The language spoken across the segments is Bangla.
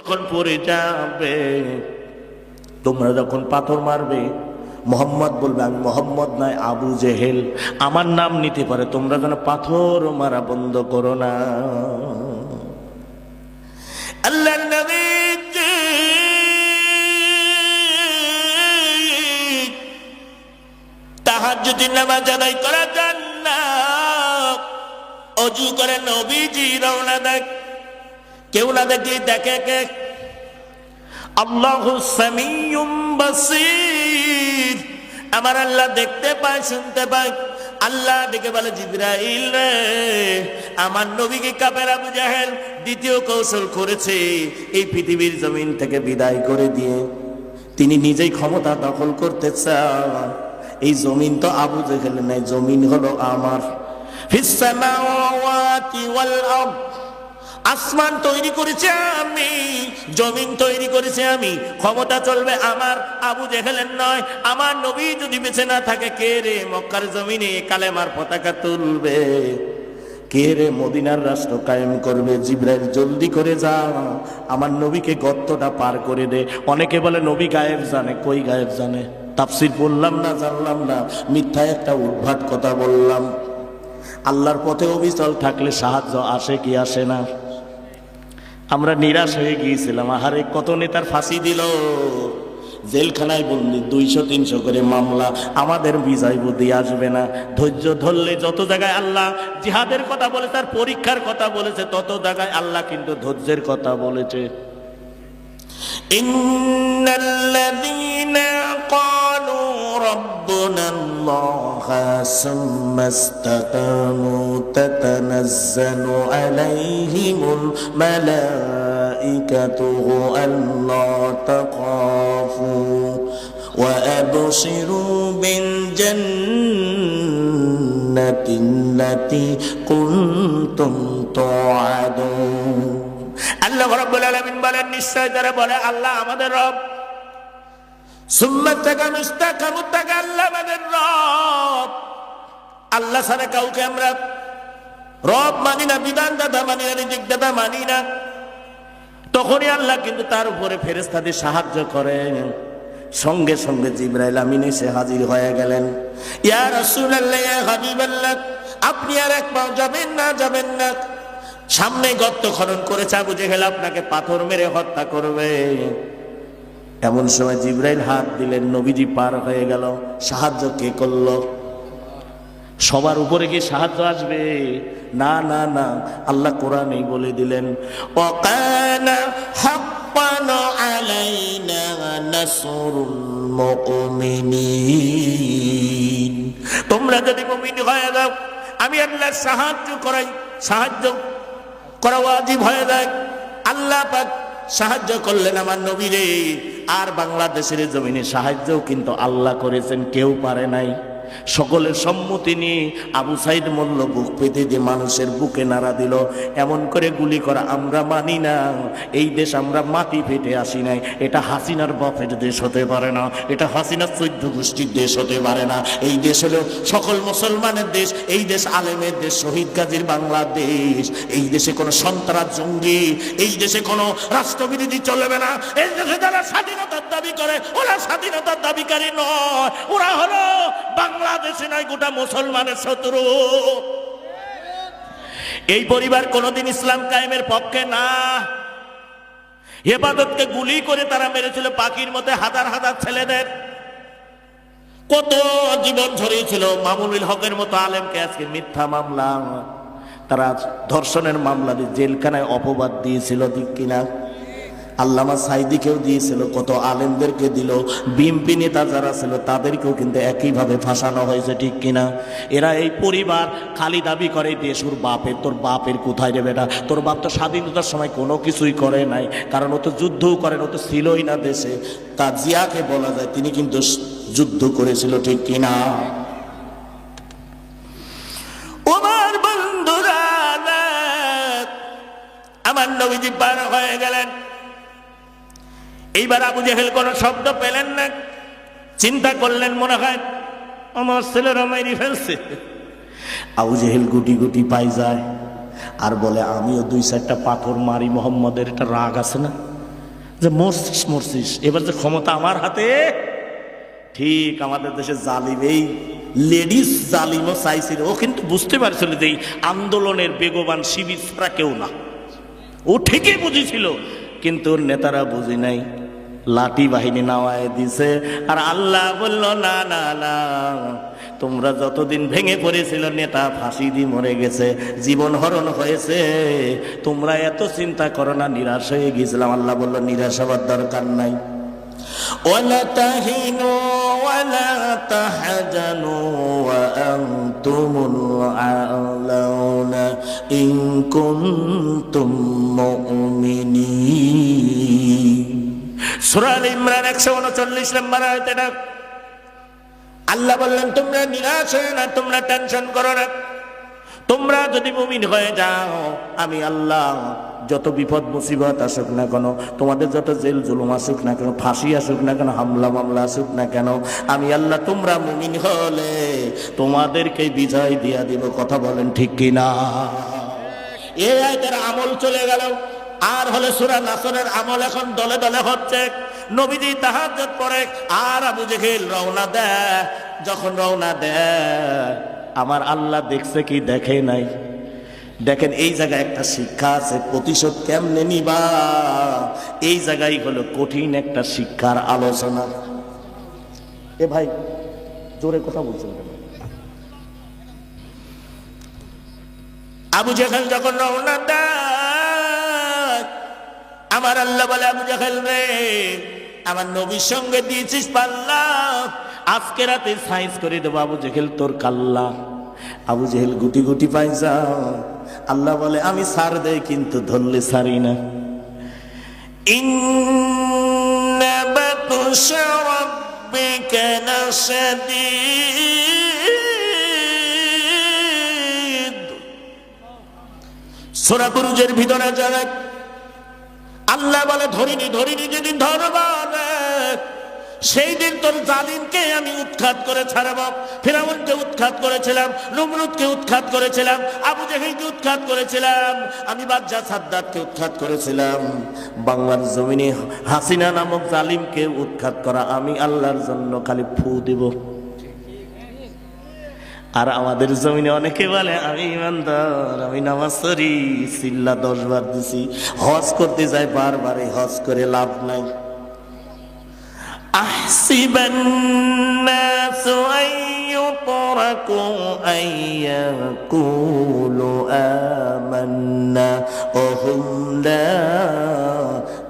যখন পড়ে যাবে, তোমরা যখন পাথর মারবে, মোহাম্মদ বলবে, আমি মোহাম্মদ নয়, আবু জেহেল। আমার নাম নিতে পারে, তোমরা যেন পাথর মারা বন্ধ করো না। তাহার যদি নামাজ আদায় করা যান না অজু করে নবীজি রওনা দেখ কেউ না দেখি, দেখে কে? আল্লাহ আমার আল্লাহ দেখতে পায়, শুনতে পায়। আল্লাহ ডেকে বলে, জিব্রাইল রে, আমার নবীকে কাপের আবু দ্বিতীয় কৌশল করেছে। এই পৃথিবীর জমিন থেকে বিদায় করে দিয়ে তিনি নিজেই ক্ষমতা দখল করতে চান। এই জমিন তো আবু জেহেল নাই, জমিন হলো আমার। ফিস ওয়াল আরদ। আসমান তৈরি করেছে আমি, জমিন তৈরি করেছে আমি। ক্ষমতা চলবে আমার, আবু জেহেলের নয়। আমার নবী যদি বেছে না থাকে, কে রে মক্কার জমিনে কালেমার পতাকা তুলবে? কে রে মদিনার রাষ্ট্র কায়েম করবে? জিব্রাইল, জলদি করে যা আমার নবীকে গর্তটা পার করে দে। অনেকে বলে, নবী গায়েব জানে। কই গায়েব জানে? তাফসির বললাম না, জানলাম না। মিথ্যা একটা উদ্ভাট কথা বললাম। আল্লাহর পথে অবিচল থাকলে সাহায্য আসে কি আসে না? আমরা নিরাশ হয়ে গিয়েছিলাম। আহারে, কত নেতার ফাঁসি দিল? জেলখানায় বন্দি, দুইশো, তিনশো করে মামলা। আমাদের বিজয় বুদ্ধি আসবে না। ধৈর্য ধরলে যত জায়গায় আল্লাহ জিহাদের কথা বলেছে, আর পরীক্ষার কথা বলেছে, তত জায়গায় আল্লাহ কিন্তু ধৈর্যের কথা বলেছে। ইন্নাল্লাযীনা ربنا الله ثم استقاموا تتنزل عليهم الملائكة ألا تخافوا وأبصروا بالجنة التي كنتم توعدون আল্লাহ রব্বুল আলামিন বলেন নিশ্চয় তারা বলে আল্লাহ আমাদের রব আল্লাহ কাউকে আমরা রব মানি না, বিধান দাদা মানি না তখনই আল্লাহ কিন্তু তার উপরে সাহায্য করেন। সঙ্গে সঙ্গে জিব্রাইল আমিন এসে হাজির হয়ে গেলেন। আপনি আর এক পাও যাবেন না যাবেন না। সামনে গর্ত খনন করেছে বুঝে জেহেল, আপনাকে পাথর মেরে হত্যা করবে। এমন সময় জিব্রাইল হাত দিলেন, নবীজি পার হয়ে গেল, সাহায্য কে করল? সবার উপরে কি সাহায্য আসবে। না না না, আল্লাহ কোরআনেই বলে দিলেন তোমরা যদি মুমিন হয়ে যাও, আমি আল্লাহ সাহায্য করাই, সাহায্য করা ওয়াজিব হয়ে যায়। আল্লাহ পাক সাহায্য করলেন আমার নবীরে। আর বাংলাদেশের জমিনে সাহায্যও কিন্তু আল্লাহ করেছেন কেউ পারে নাই। সকলের সম্মতি নিয়ে আবু সাইদ মল্ল বুক পেতে দিয়ে মানুষের বুকে নাড়া দিল। এমন করে গুলি করা, আমরা মানি না। এই দেশ আমরা মাটি ফেটে আসি নাই। এটা হাসিনার বাপের দেশ হতে পারে না। এটা হাসিনার চৈদ্য গোষ্ঠীর দেশ হতে পারে না। এই দেশ হলো সকল মুসলমানের দেশ। এই দেশ আলেমের দেশ, শহীদ গাজীর বাংলাদেশ। এই দেশে কোনো সন্ত্রাস জঙ্গি, এই দেশে কোনো রাষ্ট্রবিরোধী চলবে না। এই দেশে যারা স্বাধীনতার দাবি করে, ওরা স্বাধীনতার দাবিকারী নয়। ওরা হলো বাংলাদেশে নয় গোটা মুসলমানের শত্রু। এই পরিবার কোনোদিন ইসলাম কায়েমের পক্ষে না। হেফাজতকে গুলি করে তারা মেরেছিল পাখির মধ্যে হাজার হাজার ছেলেদের। কত জীবন ঝরিয়েছিল মামুনুল হকের মতো আলেমকে আজকে মিথ্যা মামলা। তারা ধর্ষণের মামলা দিয়ে জেলখানায় অপবাদ দিয়েছিল ঠিক কিনা? আল্লামা সাইদিকেও দিয়েছিল, কত আলেমদেরকে দিল, বিএমপি নেতা যারা ছিল তাদেরকেও কিন্তু একইভাবে ফাঁসানো হয়েছে, ঠিক কিনা? এরা এই পরিবার খালি দাবি করে দেশুর বাপের, তোর বাপের কোথায় রে বেটা? তোর বাপ তো স্বাধীনতার সময় কোনো কিছুই করে নাই, কারণ ও তো যুদ্ধও করেন ও তো ছিলই না দেশে। তা জিয়াকে বলা যায়, তিনি কিন্তু যুদ্ধ করেছিল, ঠিক কিনা? আমার বন্ধুরা, আমার নবীজি পার হয়ে গেলেন। এইবার আবু জেহেল কোন শব্দ পেলেন না। চিন্তা করলেন, মনে হয় আমার ছেলেরা মাইরি ফেলছে আবু জেহেল গুটি গুটি পাই যায় আর বলে, আমিও দুই চারটা পাথর মারি, মোহাম্মদের একটা রাগ আছে না? যে, মরছিস মরছিস, এবার যে ক্ষমতা আমার হাতে, ঠিক আমাদের দেশে জালিম এই লেডিস জালিমও চাইছিল, ও কিন্তু বুঝতে পারছিল যে এই আন্দোলনের বেগবান শিবির ছাড়া কেউ না। ও ঠিকই বুঝেছিল, কিন্তু নেতারা বুঝি নাই। লাঠি বাহিনী নাওয়ায় দিছে আর আল্লাহ বলল না না না তোমরা যতদিন ভেঙে পড়েছিল নেতা ফাঁসি দিয়ে মরে গেছে জীবন হরণ হয়েছে তোমরা এত চিন্তা করো না নিরাশ হয়ে গিয়েছিলাম আল্লাহ বলল নিরাশ হওয়ার দরকার নাই ولا تهنوا ولا تحزنوا وأنتم الأعلون إن كنتم مؤمنين সূরা আল ইমরান 139 নম্বর আয়াত এটা আল্লাহ বললেন, তোমরা নিরাশ হয়ে না, তোমরা টেনশন করো না। তোমরা যদি মুমিন হয়ে যাও, আমি আল্লাহ যত বিপদ, মুসিবত আসুক না কেন, তোমাদের যত জেল, জুলুম আসুক না কেন, ফাঁসি আসুক না কেন, হামলা, মামলা আসুক না কেন, আমি আল্লাহ তোমরা মুমিন হলে তোমাদেরকে বিজয় দিয়া দিব। কথা বলেন ঠিক কিনা? এই আয়তের আমল চলে গেল। আর হলে সুরা নাসরের আমল এখন দলে দলে হচ্ছে। নবীজি তাহাজ্জুদ পরে আর আবু জেহেল রওনা দেয় যখন রওনা দেয় আমার আল্লাহ দেখছে কি দেখে নাই। দেখেন এই জায়গায় একটা শিক্ষা আছে, প্রতিশোধ কেমনে নিবা? এই জায়গায় হলো কঠিন একটা শিক্ষার আলোচনা। এ ভাই, জোরে কথা বলছেন কেন? আবু জেহেল যখন রওনা দেয় আমার আল্লাহ বলে, আবু জাহেল আমার নবীর সঙ্গে দিয়েছিস পাল্লা। আজকে রাতে সাইজ করে দেবো, আবু জেহেল তোর কাল্লা। আবু জেহেল গুটি গুটি পাই যাও। আল্লাহ বলে, আমি সার দেয় কিন্তু ধরলে সারি না। সোরাকুরুজের ভিতরে যারা আল্লাহ বলে, ধরিনি ধরিনি যেদিন ধরবা সেই দিন তোর জালিমকে আমি উৎখাত করে ছাড়াবো। ফেরাউনকে উৎখাত করেছিলাম, নমরুদকে উৎখাত করেছিলাম, আবু জাহিলকে উৎখাত করেছিলাম, আমি বাদশাহ সাদ্দাতকে উৎখাত করেছিলাম। বাংলার জমিনে হাসিনা নামক জালিমকে উৎখাত করা আমি আল্লাহর জন্য খালি ফু দিব। আর আমাদের জমিনে অনেকে বলে, আমি ইমানদার, আমি নামাজ করি সিল্লা দশ বার দিছি, হজ করতে যাই বারবার হজ করে লাভ নাই।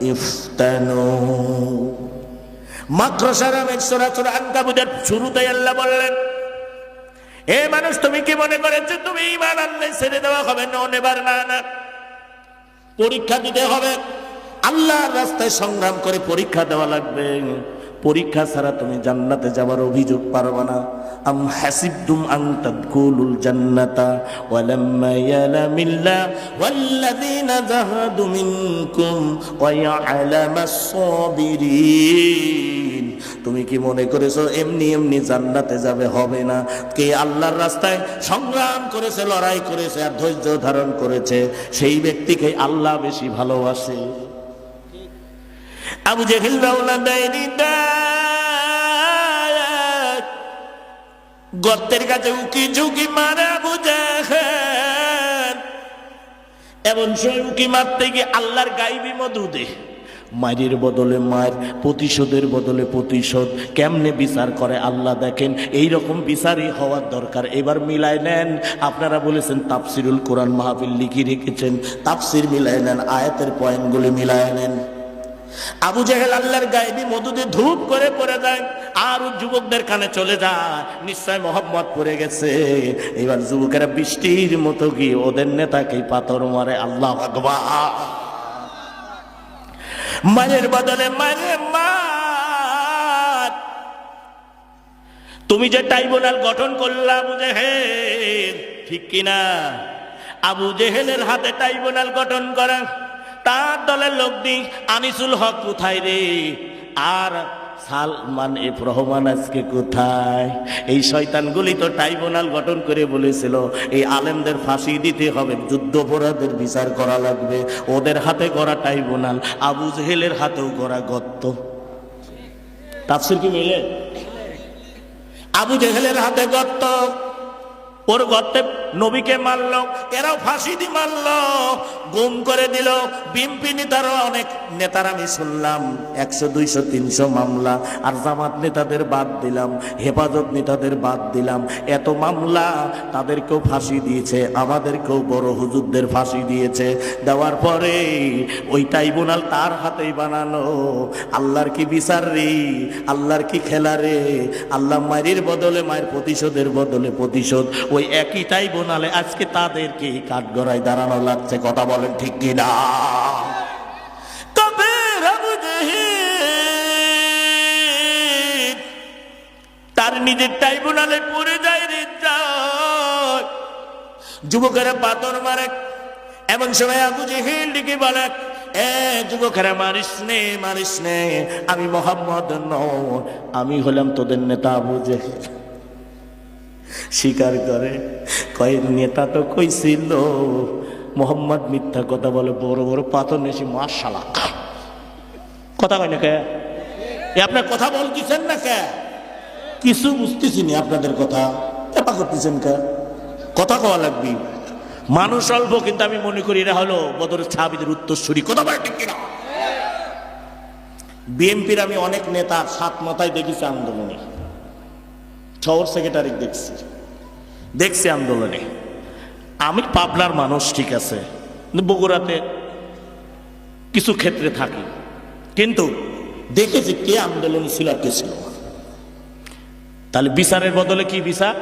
ইফতানো। মাত্র সারা ছোট সরাসরি আজ্ঞাবুদের শুরুতে আল্লাহ বললেন এ মানুষ, তুমি কি মনে করেছ? তুমি ইমান আনলে ছেড়ে দেওয়া হবে? না না পরীক্ষা দিতে হবে। আল্লাহর রাস্তায় সংগ্রাম করে পরীক্ষা দেওয়া লাগবে। পরীক্ষা ছাড়া তুমি জান্নাতে যাবার অভিযোগ পারবে না। আম হাসিবতুম আন তাদখুলুল জান্নাতা ওয়ালাম্মা ইয়ালামিল্লা ওয়াল্লাযীনা জাহাদু মিনকুম ওয়া ইয়ালামাস সাবিরিন। তুমি কি মনে করেছ এমনি এমনি জান্নাতে যাবে? হবে না। কে আল্লাহর রাস্তায় সংগ্রাম করেছে, লড়াই করেছে আর ধৈর্য ধারণ করেছে, সেই ব্যক্তিকে আল্লাহ বেশি ভালোবাসে। আবু জেহিল রওনা দেয়নি, দেয়। গর্তের কাছে উকি ঝুঁকি মারে জেহেল। এমন সময় উকি মারতে গিয়ে আল্লাহর গাইবি মধু দে। মায়ের বদলে মায়ের, প্রতিশোধের বদলে প্রতিশোধ। কেমনে বিচার করে আল্লাহ দেখেন? এই রকম বিচারই হওয়ার দরকার। এবার মিলায় নেন। আপনারা বলেছেন, তাফসিরুল কোরআন মাহফিল লিখে রেখেছেন। তাফসির মিলায় নেন, আয়াতের পয়েন্টগুলি মিলায় নেন। আবু জাহেল আল্লাহর গায়েবি মধুতে ধূপ করে পড়ে যায়। আর যুবকদের কানে চলে যায়। নিশ্চয় মোহাম্মদ পড়ে গেছে। এবার যুবকেরা বৃষ্টির মতো গিয়ে ওদের নেতাকে পাথর মারে। আল্লাহ আকবার। মায়ের বদলে মায়ের মা তুমি যে ট্রাইব্যুনাল গঠন করলা আবু জেহেল, ঠিক কিনা? আবু জেহেলের হাতে ট্রাইব্যুনাল গঠন করা, তার দলের লোক দিই আনিসুল হক কোথায় রে? আর সালমান এফ রহমান আজকে কোথায়? এই শয়তানগুলি তো ট্রাইব্যুনাল গঠন করে বলেছিল, এই আলেমদের ফাঁসি দিতে হবে, যুদ্ধপরাধের বিচার করা লাগবে। ওদের হাতে করা ট্রাইব্যুনাল, আবু জেহেলের হাতেও করা গত্ত তাফসির কি মিলে? আবু জেহেলের হাতে গত্ত ওর গর্তে নবীকে মারল, এরাও ফাঁসি দি মারল, গুম করে দিল। বিএমপি নেতারও অনেক নেতার আমি শুনলাম, একশো, দুইশো, তিনশো মামলা, আর জামাত নেতাদের বাদ দিলাম, হেফাজত নেতাদের বাদ দিলাম। এত মামলা তাদেরকেও ফাঁসি দিয়েছে, আমাদেরকেও বড় হুজুরদের ফাঁসি দিয়েছে। দেওয়ার পরে ওই ট্রাইব্যুনাল তার হাতেই বানানো আল্লাহর কি বিচার রে? আল্লাহর কি খেলা রে? আল্লাহ মায়ের বদলে, মায়ের প্রতিশোধের বদলে প্রতিশোধ। ওই একই ট্রাইব্যুনালে আজকে তাদেরকে কাঠগড়ায় দাঁড়ানো লাগছে, কথা বলেন ঠিক কিনা? তার নিজের ট্রাইব্যুনালে পড়ে যায় রে। যুবকেরা পাথর মারে, এমন সময় আবু জেহেল ডেকে বলে, এ যুবকেরা, মারিস নে মারিস নে, আমি মোহাম্মদ নয় আমি হলাম তোদের নেতা আবু জেহেল। স্বীকার করে। কয়েক নেতা তো কইছিল, মোহাম্মদ মিথ্যা কথা বলে বড় বড় পাথর নেছি মার্শালা কথা কয় না কে? আপনার কথা বলতেছেন না কে? কিছু বুঝতেছি না আপনাদের কথা। এপা করতেছেন কে? কথা কওয়া লাগবি। মানুষ অল্প, কিন্তু আমি মনে করি এরা হলো বদর ছাবিদের উত্তরসূরি। কথা বলে ঠিক কিনা? বিএনপির আমি অনেক নেতা সাত মাথায় দেখেছি আন্দোলনে। শহর সেক্রেটারি দেখছি। দেখছি আন্দোলনে। আমি পাবনার মানুষ, ঠিক আছে বগুড়াতে কিছু ক্ষেত্রে থাকি। কিন্তু দেখেছি কে আন্দোলন ছিল কে ছিল। তাহলে বিচারের বদলে কি বিচার?